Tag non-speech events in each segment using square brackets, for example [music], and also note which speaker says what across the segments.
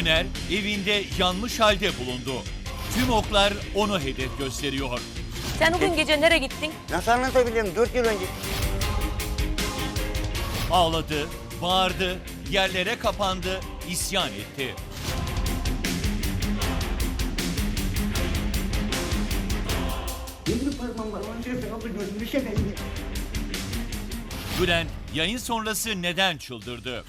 Speaker 1: Öner evinde yanmış halde bulundu. Tüm oklar onu hedef gösteriyor.
Speaker 2: Sen o gün gece nereye gittin?
Speaker 3: Nasıl anlatabilirim? Dört yıl önce.
Speaker 1: Ağladı, bağırdı, yerlere kapandı, isyan etti.
Speaker 3: Benim parmağım var. Onun için abla gözünü seveyim.
Speaker 1: Bülent yayın sonrası neden çıldırdı?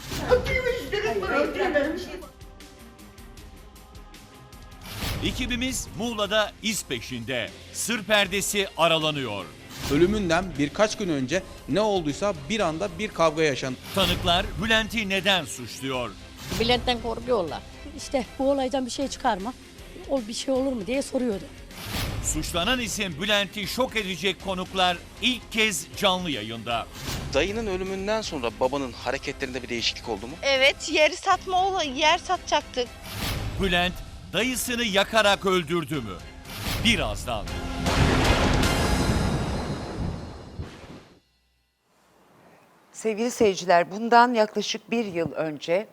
Speaker 1: Ekibimiz Muğla'da iz peşinde. Sır perdesi aralanıyor.
Speaker 4: Ölümünden birkaç gün önce ne olduysa bir anda bir kavga yaşandı.
Speaker 1: Tanıklar Bülent'i neden suçluyor?
Speaker 2: Bülent'ten korkuyorlar.
Speaker 5: İşte bu olaydan bir şey çıkarma. O bir şey olur mu diye soruyordu.
Speaker 1: Suçlanan isim Bülent'i şok edecek konuklar ilk kez canlı yayında.
Speaker 6: Dayının ölümünden sonra babanın hareketlerinde bir değişiklik oldu mu?
Speaker 7: Evet, yeri satma olayı, yer satacaktık.
Speaker 1: Bülent dayısını yakarak öldürdü mü? Birazdan.
Speaker 8: Sevgili seyirciler, bundan yaklaşık bir yıl önce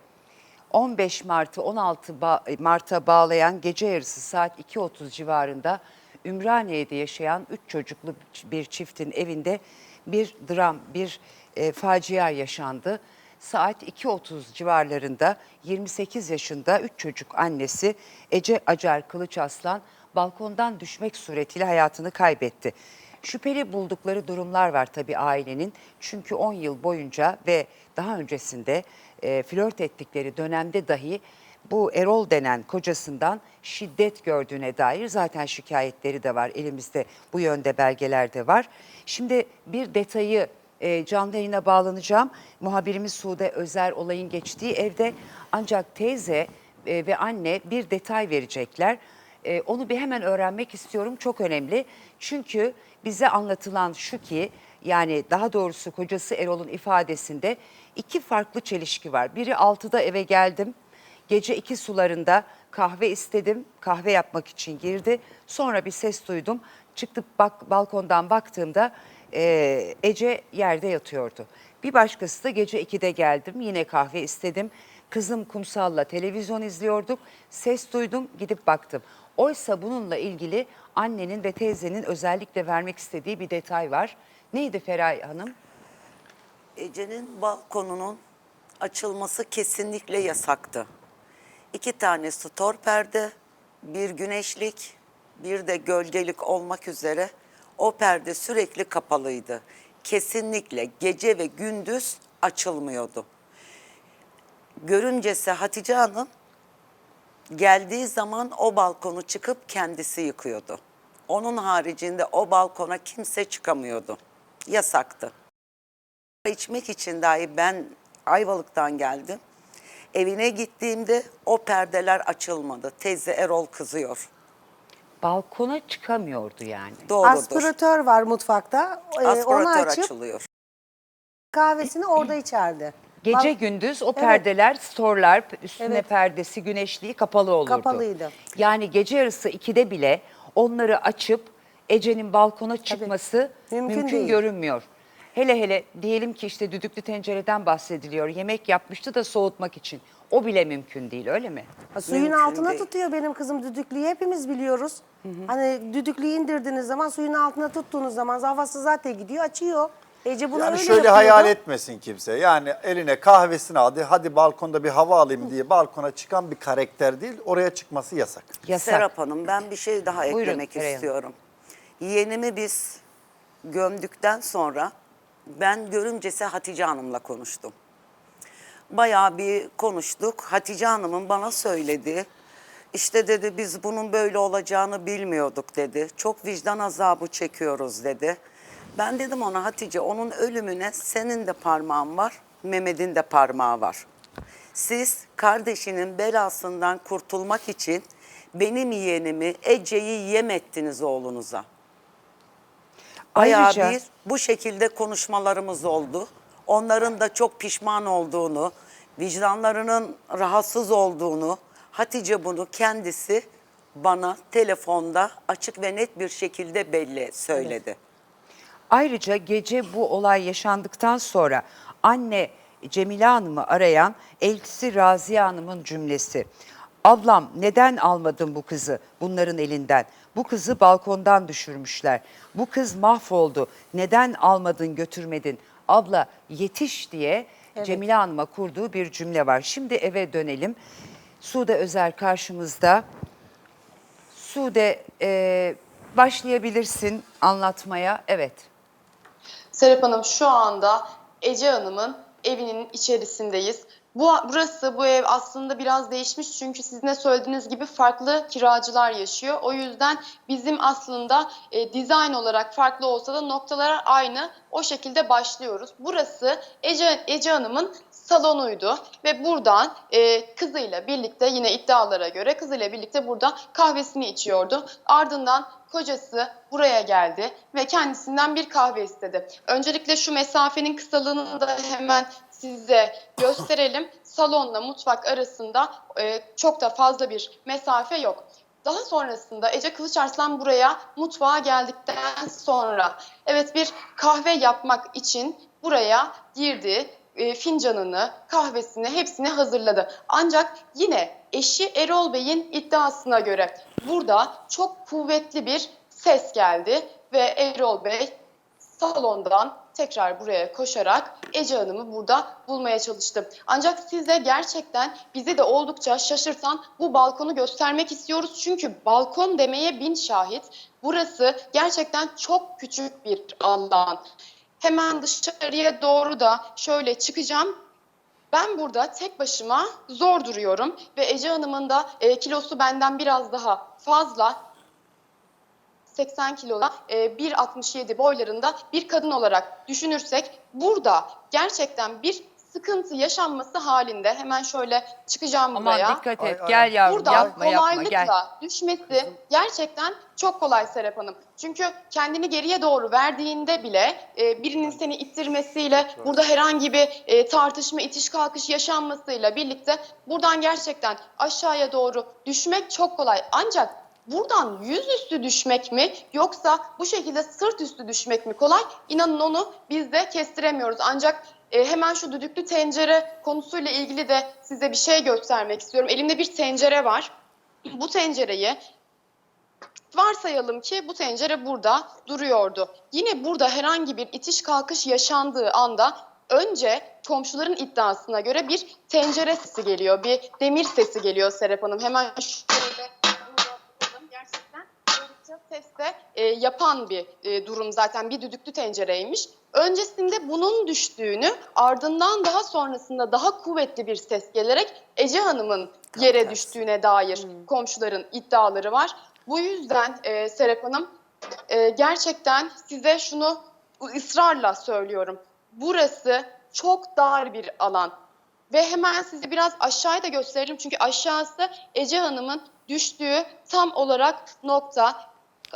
Speaker 8: 15 Mart'ı 16 ba- Mart'a bağlayan gece yarısı saat 2.30 civarında Ümraniye'de yaşayan 3 çocuklu bir çiftin evinde bir dram, bir e, facia yaşandı. Saat 2.30 civarlarında 28 yaşında 3 çocuk annesi Ece Acar Kılıç Aslan balkondan düşmek suretiyle hayatını kaybetti. Şüpheli buldukları durumlar var tabii ailenin. Çünkü 10 yıl boyunca ve daha öncesinde e, flört ettikleri dönemde dahi bu Erol denen kocasından şiddet gördüğüne dair zaten şikayetleri de var. Elimizde bu yönde belgeler de var. Şimdi bir detayı e, canlı yayına bağlanacağım. Muhabirimiz Sude Özer olayın geçtiği evde ancak teyze e, ve anne bir detay verecekler. E, onu bir hemen öğrenmek istiyorum. Çok önemli. Çünkü bize anlatılan şu ki yani daha doğrusu kocası Erol'un ifadesinde iki farklı çelişki var. Biri 6'da eve geldim. Gece iki sularında kahve istedim. Kahve yapmak için girdi. Sonra bir ses duydum. Çıktıp bak, balkondan baktığımda e, Ece yerde yatıyordu. Bir başkası da gece 2'de geldim. Yine kahve istedim. Kızım Kumsal'la televizyon izliyorduk. Ses duydum, gidip baktım. Oysa bununla ilgili annenin ve teyzenin özellikle vermek istediği bir detay var. Neydi Feray Hanım?
Speaker 9: Ece'nin balkonunun açılması kesinlikle yasaktı. İki tane stor perde, bir güneşlik, bir de gölgelik olmak üzere o perde sürekli kapalıydı. Kesinlikle gece ve gündüz açılmıyordu. Görümcesi Hatice Hanım geldiği zaman o balkonu çıkıp kendisi yıkıyordu. Onun haricinde o balkona kimse çıkamıyordu. Yasaktı içmek için dahi ben Ayvalık'tan geldim. Evine gittiğimde o perdeler açılmadı. Teyze Erol kızıyor.
Speaker 8: Balkona çıkamıyordu yani.
Speaker 9: Doğrudur.
Speaker 10: Aspiratör var mutfakta. Ee, onu
Speaker 9: Aspiratör
Speaker 10: açıp
Speaker 9: açılıyor.
Speaker 10: kahvesini orada içerdi.
Speaker 8: Gece gündüz o perdeler, storlar, üstüne
Speaker 10: Evet.
Speaker 8: perdesi, güneşliği kapalı olurdu.
Speaker 10: Kapalıydı.
Speaker 8: Yani gece yarısı 2'de bile onları açıp Ece'nin balkona çıkması
Speaker 10: Mümkün
Speaker 8: mümkün,
Speaker 10: değil.
Speaker 8: görünmüyor. Hele hele diyelim ki işte düdüklü tencereden bahsediliyor. Yemek yapmıştı da soğutmak için. O bile mümkün değil öyle mi?
Speaker 10: Ha, Suyun
Speaker 9: Mümkün
Speaker 10: altına
Speaker 9: değil.
Speaker 10: tutuyor benim kızım düdüklüyü hepimiz biliyoruz. Hani düdüklüyü indirdiğiniz zaman suyun altına tuttuğunuz zaman havası zaten gidiyor açıyor. Ece buna
Speaker 11: Yani
Speaker 10: öyle
Speaker 11: şöyle
Speaker 10: yapıyordu.
Speaker 11: hayal etmesin kimse. Yani eline kahvesini aldı. Hadi balkonda bir hava alayım diye balkona çıkan bir karakter değil. Oraya çıkması yasak.
Speaker 8: Yasak.
Speaker 9: Serap Hanım ben bir şey daha
Speaker 8: Buyurun,
Speaker 9: eklemek
Speaker 8: Feray Hanım.
Speaker 9: istiyorum. Yeğenimi biz gömdükten sonra ben görümcesi Hatice Hanım'la konuştum. Bayağı bir konuştuk. Hatice Hanım'ın bana söylediği işte dedi biz bunun böyle olacağını bilmiyorduk dedi. Çok vicdan azabı çekiyoruz dedi. Ben dedim ona Hatice onun ölümüne senin de parmağın var, Mehmet'in de parmağı var. Siz kardeşinin belasından kurtulmak için benim yeğenimi Ece'yi yem ettiniz oğlunuza. Bayağı
Speaker 8: Ayrıca-
Speaker 9: bir bu şekilde konuşmalarımız oldu. Onların da çok pişman olduğunu, vicdanlarının rahatsız olduğunu, Hatice bunu kendisi bana telefonda açık ve net bir şekilde belli söyledi.
Speaker 8: Ayrıca gece bu olay yaşandıktan sonra anne Cemile Hanım'ı arayan eltisi Raziye Hanım'ın cümlesi. Ablam neden almadın bu kızı bunların elinden? Bu kızı balkondan düşürmüşler. Bu kız mahvoldu. Neden almadın götürmedin? Abla yetiş diye Cemile Hanım'a kurduğu bir cümle var. Şimdi eve dönelim. Sude Özer karşımızda. Sude e, başlayabilirsin anlatmaya. Evet.
Speaker 12: Serap Hanım şu anda Ece Hanım'ın evinin içerisindeyiz. Bu burası bu ev aslında biraz değişmiş çünkü sizin de söylediğiniz gibi farklı kiracılar yaşıyor. O yüzden bizim aslında e, dizayn olarak farklı olsa da noktalar aynı. O şekilde başlıyoruz. Burası Ece Ece Hanım'ın salonuydu ve buradan e, kızıyla birlikte yine iddialara göre kızıyla birlikte burada kahvesini içiyordu. Ardından kocası buraya geldi ve kendisinden bir kahve istedi. Öncelikle şu mesafenin kısalığını da hemen size gösterelim. [laughs] Salonla mutfak arasında e, çok da fazla bir mesafe yok. Daha sonrasında Ece Kılıçarslan buraya mutfağa geldikten sonra evet bir kahve yapmak için buraya girdi. E, fincanını, kahvesini hepsini hazırladı. Ancak yine eşi Erol Bey'in iddiasına göre burada çok kuvvetli bir ses geldi ve Erol Bey salondan tekrar buraya koşarak Ece Hanım'ı burada bulmaya çalıştı. Ancak size gerçekten bizi de oldukça şaşırtan bu balkonu göstermek istiyoruz. Çünkü balkon demeye bin şahit. Burası gerçekten çok küçük bir alan. Hemen dışarıya doğru da şöyle çıkacağım. Ben burada tek başıma zor duruyorum ve Ece Hanım'ın da e, kilosu benden biraz daha fazla. 80 kiloda e, 1.67 boylarında bir kadın olarak düşünürsek burada gerçekten bir sıkıntı yaşanması halinde hemen şöyle çıkacağım
Speaker 8: Aman
Speaker 12: buraya.
Speaker 8: dikkat
Speaker 11: Ay,
Speaker 8: et.
Speaker 11: ay,
Speaker 8: Gel yavrum
Speaker 12: Buradan
Speaker 8: yapma yapma
Speaker 12: kolaylıkla
Speaker 8: gel.
Speaker 12: düşmesi gerçekten çok kolay Serap Hanım. Çünkü kendini geriye doğru verdiğinde bile e, birinin seni ittirmesiyle burada herhangi bir e, tartışma, itiş kalkış yaşanmasıyla birlikte buradan gerçekten aşağıya doğru düşmek çok kolay. Ancak buradan yüzüstü düşmek mi yoksa bu şekilde sırt üstü düşmek mi kolay? İnanın onu biz de kestiremiyoruz. Ancak e, hemen şu düdüklü tencere konusuyla ilgili de size bir şey göstermek istiyorum. Elimde bir tencere var. Bu tencereyi varsayalım ki bu tencere burada duruyordu. Yine burada herhangi bir itiş kalkış yaşandığı anda önce komşuların iddiasına göre bir tencere sesi geliyor, bir demir sesi geliyor Serap Hanım. Hemen şöyle ses de e, yapan bir e, durum zaten bir düdüklü tencereymiş. Öncesinde bunun düştüğünü ardından daha sonrasında daha kuvvetli bir ses gelerek Ece Hanım'ın yere düştüğüne dair komşuların iddiaları var. Bu yüzden e, Serap Hanım e, gerçekten size şunu ısrarla söylüyorum. Burası çok dar bir alan. Ve hemen size biraz aşağıya da gösterelim. Çünkü aşağısı Ece Hanım'ın düştüğü tam olarak nokta.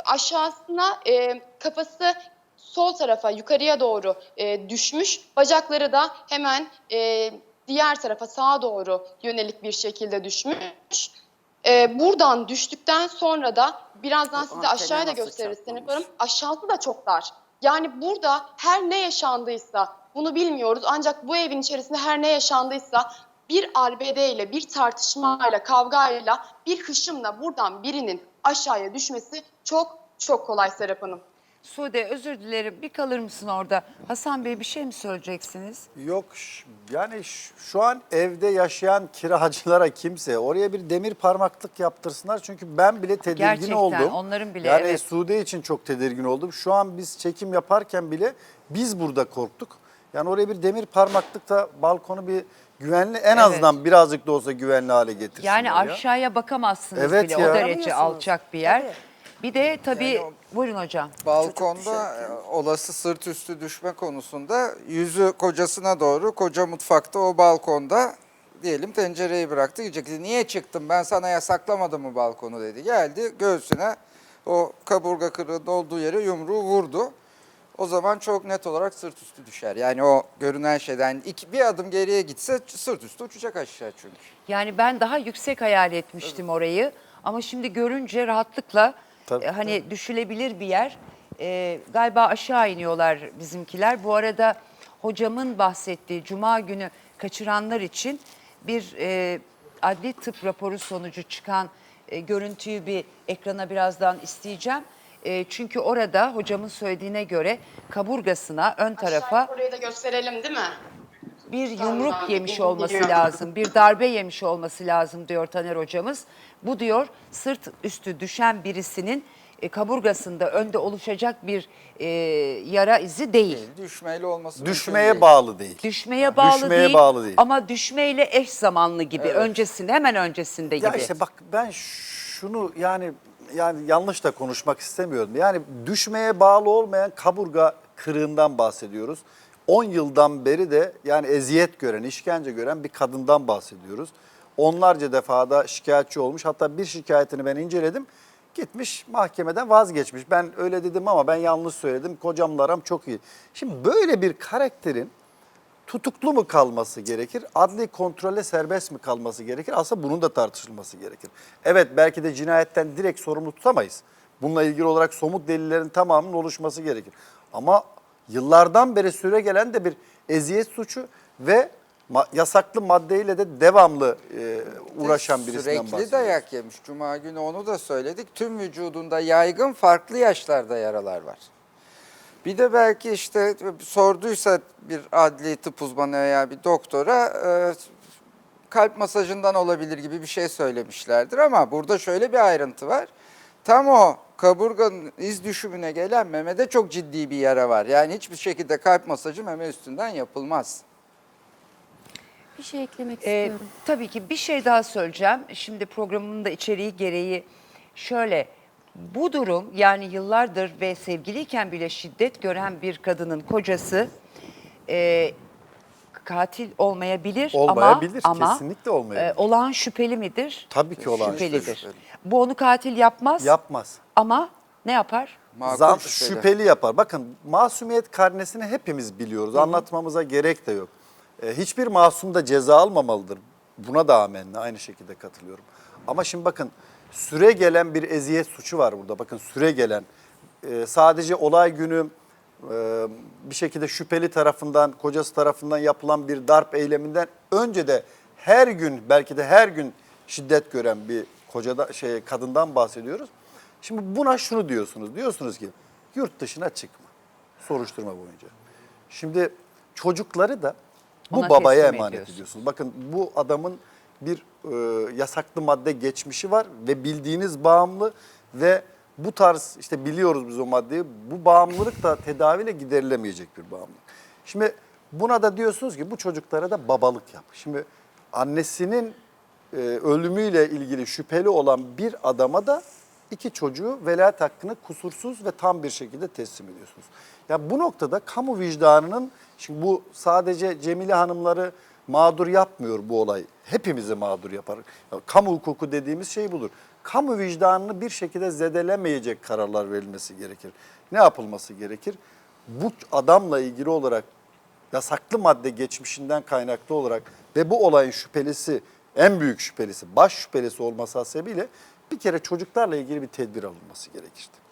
Speaker 12: Aşağısına e, kafası sol tarafa yukarıya doğru e, düşmüş. Bacakları da hemen e, diğer tarafa sağa doğru yönelik bir şekilde düşmüş. E, buradan düştükten sonra da birazdan size aşağıya da gösteririz yaparım. Aşağısı da çok dar. Yani burada her ne yaşandıysa bunu bilmiyoruz ancak bu evin içerisinde her ne yaşandıysa bir arbedeyle, bir tartışmayla, kavgayla, bir hışımla buradan birinin aşağıya düşmesi çok çok kolay Serap Hanım.
Speaker 8: Sude özür dilerim bir kalır mısın orada? Hasan Bey bir şey mi söyleyeceksiniz?
Speaker 11: Yok yani şu an evde yaşayan kiracılara kimse oraya bir demir parmaklık yaptırsınlar. Çünkü ben bile tedirgin
Speaker 8: Gerçekten,
Speaker 11: oldum.
Speaker 8: onların bile,
Speaker 11: Yani
Speaker 8: evet.
Speaker 11: Sude için çok tedirgin oldum. Şu an biz çekim yaparken bile biz burada korktuk. Yani oraya bir demir parmaklık da balkonu bir güvenli en
Speaker 8: Evet.
Speaker 11: azından birazcık da olsa güvenli hale getirsinler
Speaker 8: Yani
Speaker 11: ya.
Speaker 8: aşağıya bakamazsınız
Speaker 11: Evet
Speaker 8: bile
Speaker 11: ya.
Speaker 8: o derece alçak bir yer.
Speaker 10: Tabii.
Speaker 8: Bir de tabii
Speaker 13: Yani o-
Speaker 8: buyurun hocam.
Speaker 13: Balkonda e, olası sırt üstü düşme konusunda yüzü kocasına doğru koca mutfakta o balkonda diyelim tencereyi bıraktı. Diyecek ki niye çıktın ben sana yasaklamadım mı balkonu dedi. Geldi göğsüne o kaburga kırığının olduğu yere yumruğu vurdu. O zaman çok net olarak sırt üstü düşer. Yani o görünen şeyden iki, bir adım geriye gitse sırt üstü uçacak aşağı çünkü.
Speaker 8: Yani ben daha yüksek hayal etmiştim orayı. Ama şimdi görünce rahatlıkla
Speaker 11: Tabii,
Speaker 8: e, hani düşülebilir bir yer. E, galiba aşağı iniyorlar bizimkiler. Bu arada hocamın bahsettiği cuma günü kaçıranlar için bir e, adli tıp raporu sonucu çıkan e, görüntüyü bir ekrana birazdan isteyeceğim. E, çünkü orada hocamın söylediğine göre kaburgasına ön tarafa
Speaker 12: Orayı da gösterelim değil mi?
Speaker 8: bir yumruk
Speaker 12: tamam.
Speaker 8: yemiş
Speaker 12: Geliyor.
Speaker 8: olması lazım, bir darbe yemiş olması lazım diyor Taner hocamız. Bu diyor sırt üstü düşen birisinin e, kaburgasında önde oluşacak bir e, yara izi değil.
Speaker 13: Düşmeyle olması mümkün
Speaker 11: Düşmeye
Speaker 13: değil.
Speaker 11: bağlı değil.
Speaker 8: Düşmeye bağlı
Speaker 11: Düşmeye
Speaker 8: değil,
Speaker 11: bağlı değil.
Speaker 8: ama düşmeyle eş zamanlı gibi öncesinde hemen öncesinde gibi.
Speaker 11: Ya işte bak ben şunu yani yani yanlış da konuşmak istemiyorum. Yani düşmeye bağlı olmayan kaburga kırığından bahsediyoruz. 10 yıldan beri de yani eziyet gören, işkence gören bir kadından bahsediyoruz. Onlarca defada şikayetçi olmuş. Hatta bir şikayetini ben inceledim. Gitmiş mahkemeden vazgeçmiş. Ben öyle dedim ama ben yanlış söyledim. Kocamla aram çok iyi. Şimdi böyle bir karakterin tutuklu mu kalması gerekir? Adli kontrolle serbest mi kalması gerekir? Aslında bunun da tartışılması gerekir. Evet belki de cinayetten direkt sorumlu tutamayız. Bununla ilgili olarak somut delillerin tamamının oluşması gerekir. Ama yıllardan beri süre gelen de bir eziyet suçu ve ma- yasaklı maddeyle de devamlı e, uğraşan birisinden
Speaker 13: Sürekli
Speaker 11: bahsediyoruz.
Speaker 13: dayak yemiş. Cuma günü onu da söyledik. Tüm vücudunda yaygın farklı yaşlarda yaralar var. Bir de belki işte sorduysa bir adli tıp uzmanı veya bir doktora e, kalp masajından olabilir gibi bir şey söylemişlerdir ama burada şöyle bir ayrıntı var. Tam o kaburganın iz düşümüne gelen memede çok ciddi bir yara var. Yani hiçbir şekilde kalp masajı meme üstünden yapılmaz.
Speaker 5: Bir şey eklemek
Speaker 8: Ee,
Speaker 5: istiyorum.
Speaker 8: tabii ki bir şey daha söyleyeceğim. Şimdi programın da içeriği gereği şöyle bu durum yani yıllardır ve sevgiliyken bile şiddet gören bir kadının kocası e, katil olmayabilir,
Speaker 11: Olmayabilir,
Speaker 8: ama, ama
Speaker 11: kesinlikle olmayabilir.
Speaker 8: e, olağan şüpheli midir?
Speaker 11: Tabii ki olağan
Speaker 8: Şüphelidir.
Speaker 11: şüpheli.
Speaker 8: Bu onu katil yapmaz
Speaker 11: Yapmaz.
Speaker 8: ama ne yapar?
Speaker 13: Makul
Speaker 11: Zan,
Speaker 13: şüpheli.
Speaker 11: şüpheli yapar. Bakın masumiyet karnesini hepimiz biliyoruz. Anlatmamıza gerek de yok. E, hiçbir masum da ceza almamalıdır. Buna da amenna aynı şekilde katılıyorum. Ama şimdi bakın süre gelen bir eziyet suçu var burada. Bakın süre gelen e, sadece olay günü e, bir şekilde şüpheli tarafından, kocası tarafından yapılan bir darp eyleminden önce de her gün belki de her gün şiddet gören bir kocada şey kadından bahsediyoruz. Şimdi buna şunu diyorsunuz. Diyorsunuz ki yurt dışına çıkma. Soruşturma boyunca. Şimdi çocukları da bu
Speaker 8: Ona
Speaker 11: babaya emanet
Speaker 8: ediyorsun.
Speaker 11: ediyorsunuz. Bakın bu adamın bir e, yasaklı madde geçmişi var ve bildiğiniz bağımlı ve bu tarz işte biliyoruz biz o maddeyi. Bu bağımlılık da tedaviyle giderilemeyecek bir bağımlılık. Şimdi buna da diyorsunuz ki bu çocuklara da babalık yap. Şimdi annesinin e, ölümüyle ilgili şüpheli olan bir adama da iki çocuğu velayet hakkını kusursuz ve tam bir şekilde teslim ediyorsunuz. Ya bu noktada kamu vicdanının, şimdi bu sadece Cemile Hanımları mağdur yapmıyor bu olay. Hepimizi mağdur yapar. Ya, kamu hukuku dediğimiz şey budur. Kamu vicdanını bir şekilde zedelemeyecek kararlar verilmesi gerekir. Ne yapılması gerekir? Bu adamla ilgili olarak yasaklı madde geçmişinden kaynaklı olarak ve bu olayın şüphelisi, en büyük şüphelisi, baş şüphelisi olması hasebiyle bir kere çocuklarla ilgili bir tedbir alınması gerekirdi.